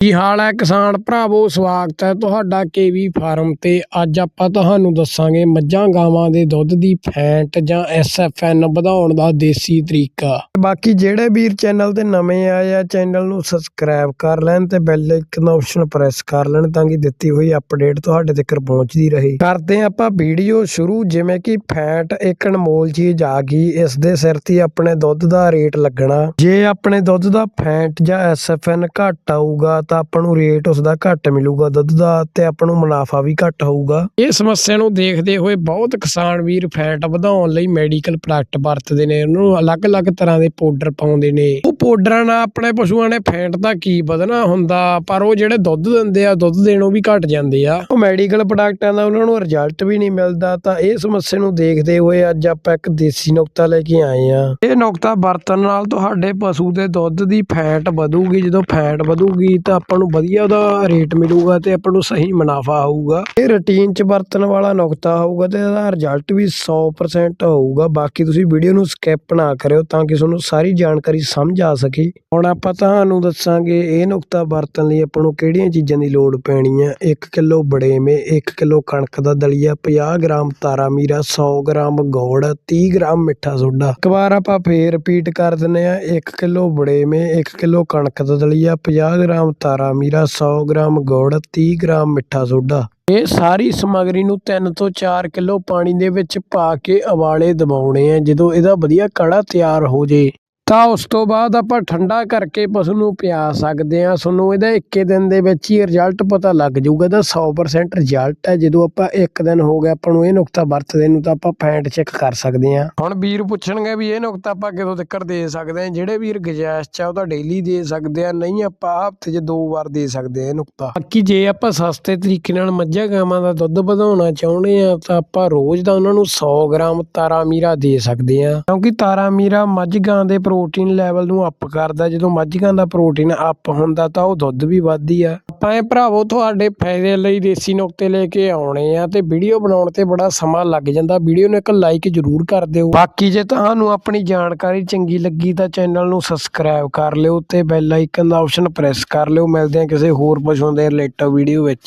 ਕੀ ਹਾਲ ਹੈ ਕਿਸਾਨ ਭਰਾਵੋ? ਸਵਾਗਤ ਹੈ ਤੁਹਾਡਾ ਕੇਵੀ ਫਾਰਮ ਤੇ। ਅੱਜ ਆਪਾਂ ਤੁਹਾਨੂੰ ਦੱਸਾਂਗੇ ਮੱਝਾਂ ਗਾਵਾਂ ਦੇ ਦੁੱਧ ਦੀ ਫੈਂਟ ਜਾਂ ਐਸਐਫਐਨ ਵਧਾਉਣ ਦਾ ਦੇਸੀ ਤਰੀਕਾ। ਬਾਕੀ ਜਿਹੜੇ ਵੀਰ ਚੈਨਲ ਤੇ ਨਵੇਂ ਆਏ ਆ, ਚੈਨਲ ਨੂੰ ਸਬਸਕ੍ਰਾਈਬ ਕਰ ਲੈਣ ਤੇ ਬੈਲ ਆਈਕਨ ਦਾ ਆਪਸ਼ਨ ਪ੍ਰੈਸ ਕਰ ਲੈਣ ਤਾਂ ਕਿ ਦਿੱਤੀ ਹੋਈ ਅਪਡੇਟ ਤੁਹਾਡੇ ਤੱਕ ਪਹੁੰਚਦੀ ਰਹੇ। ਕਰਦੇ ਹਾਂ ਆਪਾਂ ਵੀਡੀਓ ਸ਼ੁਰੂ, ਜਿਵੇਂ ਕਿ ਫੈਂਟ ਇੱਕ ਅਨਮੋਲ ਚੀਜ਼ ਆ ਗਈ, ਇਸ ਦੇ ਸਿਰ ਤੇ ਆਪਣੇ ਦੁੱਧ ਦਾ ਰੇਟ ਲੱਗਣਾ। ਜੇ ਆਪਣੇ ਦੁੱਧ ਦਾ ਫੈਂਟ ਜਾਂ ਐਸਐਫਐਨ ਘੱਟ ਆਊਗਾ ਤਾਂ ਆਪਾਂ ਨੂੰ ਰੇਟ ਉਸ ਦਾ ਘੱਟ ਮਿਲੂਗਾ ਦੁੱਧ ਦਾ ਤੇ ਆਪਾਂ ਨੂੰ ਮੁਨਾਫਾ ਵੀ ਘੱਟ ਹੋਊਗਾ। ਇਹ ਸਮੱਸਿਆ ਨੂੰ ਦੇਖਦੇ ਹੋਏ ਬਹੁਤ ਕਿਸਾਨ ਵੀਰ ਫੈਟ ਵਧਾਉਣ ਲਈ ਮੈਡੀਕਲ ਪ੍ਰੋਡਕਟ ਵਰਤਦੇ ਨੇ। ਉਹਨੂੰ ਅਲੱਗ-ਅਲੱਗ ਤਰ੍ਹਾਂ ਦੇ ਪਾਊਡਰ ਪਾਉਂਦੇ ਨੇ। ਉਹ ਪਾਊਡਰਾਂ ਨਾਲ ਆਪਣੇ ਪਸ਼ੂਆਂ ਨੇ ਫੈਟ ਦਾ ਕੀ ਵਧਣਾ ਹੁੰਦਾ, ਪਰ ਉਹ ਜਿਹੜੇ ਦੁੱਧ ਦਿੰਦੇ ਆ, ਦੁੱਧ ਦੇਣੋਂ ਵੀ ਘਟ ਜਾਂਦੇ ਆ। ਉਹ ਮੈਡੀਕਲ ਪ੍ਰੋਡਕਟਾਂ ਦਾ ਉਹਨਾਂ ਨੂੰ ਰਿਜ਼ਲਟ ਵੀ ਨਹੀਂ ਮਿਲਦਾ, ਤਾਂ ਇਹ ਸਮੱਸਿਆ ਨੂੰ ਦੇਖਦੇ ਹੋਏ ਅੱਜ ਆਪਾਂ ਇੱਕ ਦੇਸੀ ਨੁਕਤਾ ਲੈ ਕੇ ਆਏ ਆ। ਇਹ ਨੁਕਤਾ ਵਰਤਣ ਨਾਲ ਤੁਹਾਡੇ ਪਸ਼ੂ ਦੇ ਦੁੱਧ ਦੀ ਫੈਟ ਵਧੂਗੀ। ਜਦੋਂ ਫੈਟ ਵਧੂਗੀ ਤਾਂ ਆਪਾਂ ਨੂੰ ਵਧੀਆ ਉਹਦਾ ਰੇਟ ਮਿਲੂਗਾ ਤੇ ਆਪਾਂ ਨੂੰ ਸਹੀ ਮੁਨਾਫਾ ਆਊਗਾ ਇਹ ਰੁਟੀਨ 'ਚ ਵਰਤਣ ਵਾਲਾ ਨੁਕਤਾ ਹੋਊਗਾ ਤੇ ਇਹਦਾ ਰਿਜ਼ਲਟ ਵੀ 100% ਹੋਊਗਾ। ਬਾਕੀ ਤੁਸੀਂ ਵੀਡੀਓ ਨੂੰ ਸਕਿਪ ਨਾ ਕਰਿਓ ਤਾਂ ਕਿ ਤੁਹਾਨੂੰ ਸਾਰੀ ਜਾਣਕਾਰੀ ਸਮਝ ਆ ਸਕੇ। ਹੁਣ ਆਪਾਂ ਤੁਹਾਨੂੰ ਦੱਸਾਂਗੇ ਇਹ ਨੁਕਤਾ ਵਰਤਣ ਲਈ ਆਪਾਂ ਨੂੰ ਕਿਹੜੀਆਂ ਚੀਜ਼ਾਂ ਦੀ ਲੋੜ ਪੈਣੀ ਹੈ। 1 ਕਿਲੋ ਬੜੇਵੇਂ 1 ਕਿਲੋ ਕਣਕ ਦਾ ਦਲੀਆ 50 ਗ੍ਰਾਮ ਤਾਰਾ ਮੀਰਾ 100 ਗ੍ਰਾਮ ਗੋੜ 30 ਗ੍ਰਾਮ ਮਿੱਠਾ ਸੋਡਾ। ਇੱਕ ਵਾਰ ਆਪਾਂ ਫੇਰ ਰਿਪੀਟ ਕਰ ਦਿੰਨੇ ਆ 1 ਕਿਲੋ ਬੜੇਵੇਂ 1 ਕਿਲੋ ਕਣਕ ਦਾ ਦਲੀਆ 50 ਗ੍ਰਾਮ ਤਾਰਾ ਮੀਰਾ 100 ਗ੍ਰਾਮ ਗੁੜ 30 ਗ੍ਰਾਮ ਮਿੱਠਾ ਸੋਡਾ। ਇਹ ਸਾਰੀ ਸਮੱਗਰੀ ਨੂੰ 3 ਤੋਂ 4 ਕਿਲੋ ਪਾਣੀ ਦੇ ਵਿੱਚ ਪਾ ਕੇ ਉਬਾਲੇ ਦਬਾਉਣੇ ਆ, ਜਦੋਂ ਇਹਦਾ ਵਧੀਆ ਕੜਾ ਤਿਆਰ ਹੋ ਜੇ। ਤਾਂ ਉਸ ਤੋਂ ਬਾਅਦ ਆਪਾਂ ਠੰਡਾ ਕਰਕੇ ਪਸ਼ੂ ਨੂੰ ਪਿਆ ਸਕਦੇ ਆ ਤੁਹਾਨੂੰ ਇਹਦਾ ਇੱਕੇ ਦਿਨ ਦੇ ਵਿੱਚ ਹੀ ਰਿਜ਼ਲਟ ਪਤਾ ਲੱਗ ਜਾਊਗਾ। ਇਹਦਾ 100% ਰਿਜ਼ਲਟ ਹੈ। ਜਦੋਂ ਆਪਾਂ ਇੱਕ ਦਿਨ ਹੋ ਗਿਆ ਆਪਾਂ ਨੂੰ ਇਹ ਨੁਕਤਾ ਵਰਤਦੇ ਨੂੰ ਤਾਂ ਆਪਾਂ ਫੈਂਟ ਚੈੱਕ ਕਰ ਸਕਦੇ ਆ ਹੁਣ ਵੀਰ ਪੁੱਛਣਗੇ ਵੀ ਇਹ ਨੁਕਤਾ ਆਪਾਂ ਕਿਦੋਂ ਤੱਕ ਦੇ ਸਕਦੇ ਆ ਜਿਹੜੇ ਵੀਰ ਗੁਜਾਇਸ਼ ਚ ਉਹ ਤਾਂ ਡੇਲੀ ਦੇ ਸਕਦੇ ਆ। ਨਹੀਂ, ਆਪਾਂ ਹਫ਼ਤੇ 'ਚ ਦੋ ਵਾਰ ਦੇ ਸਕਦੇ ਆ ਇਹ ਨੁਕਤਾ। ਬਾਕੀ ਜੇ ਆਪਾਂ ਸਸਤੇ ਤਰੀਕੇ ਨਾਲ ਮੱਝਾਂ ਗਾਵਾਂ ਦਾ ਦੁੱਧ ਵਧਾਉਣਾ ਚਾਹੁੰਦੇ ਆ ਤਾਂ ਆਪਾਂ ਰੋਜ਼ ਦਾ ਉਹਨਾਂ ਨੂੰ 100 ਗ੍ਰਾਮ ਤਾਰਾ ਮੀਰਾ ਦੇ ਸਕਦੇ ਆ ਕਿਉਂਕਿ ਤਾਰਾ ਮੀਰਾ ਮੱਝ ਗਾਂ ਦੇ ਪ੍ਰੋਟੀਨ ਲੈਵਲ ਨੂੰ ਅਪ ਕਰਦਾ ਜਦੋਂ ਮੱਝ ਦਾ ਪ੍ਰੋਟੀਨ ਅਪ ਹੁੰਦਾ ਤਾਂ ਉਹ ਦੁੱਧ ਵੀ ਵੱਧਦੀ ਆ। ਆਪਾਂ ਇਹ ਭਰਾਵੋ ਤੁਹਾਡੇ ਫਾਇਦੇ ਲਈ ਦੇਸੀ ਨੁਕਤੇ ਲੈ ਕੇ ਆਉਣੇ ਆ ਤੇ ਵੀਡੀਓ ਬਣਾਉਣ ਤੇ ਬੜਾ ਸਮਾਂ ਲੱਗ ਜਾਂਦਾ। ਵੀਡੀਓ ਨੂੰ ਇੱਕ ਲਾਈਕ ਜ਼ਰੂਰ ਕਰ ਦਿਓ। ਬਾਕੀ ਜੇ ਤੁਹਾਨੂੰ ਆਪਣੀ ਜਾਣਕਾਰੀ ਚੰਗੀ ਲੱਗੀ ਤਾਂ ਚੈਨਲ ਨੂੰ ਸਬਸਕ੍ਰਾਈਬ ਕਰ ਲਿਓ ਤੇ ਬੈਲ ਆਈਕਨ ਦਾ ਆਪਸ਼ਨ ਪ੍ਰੈਸ ਕਰ ਲਿਓ। ਮਿਲਦੇ ਆ ਕਿਸੇ ਹੋਰ ਪਸ਼ੂਆਂ ਦੇ ਰਿਲੇਟਿਵ ਵੀਡੀਓ ਵਿੱਚ।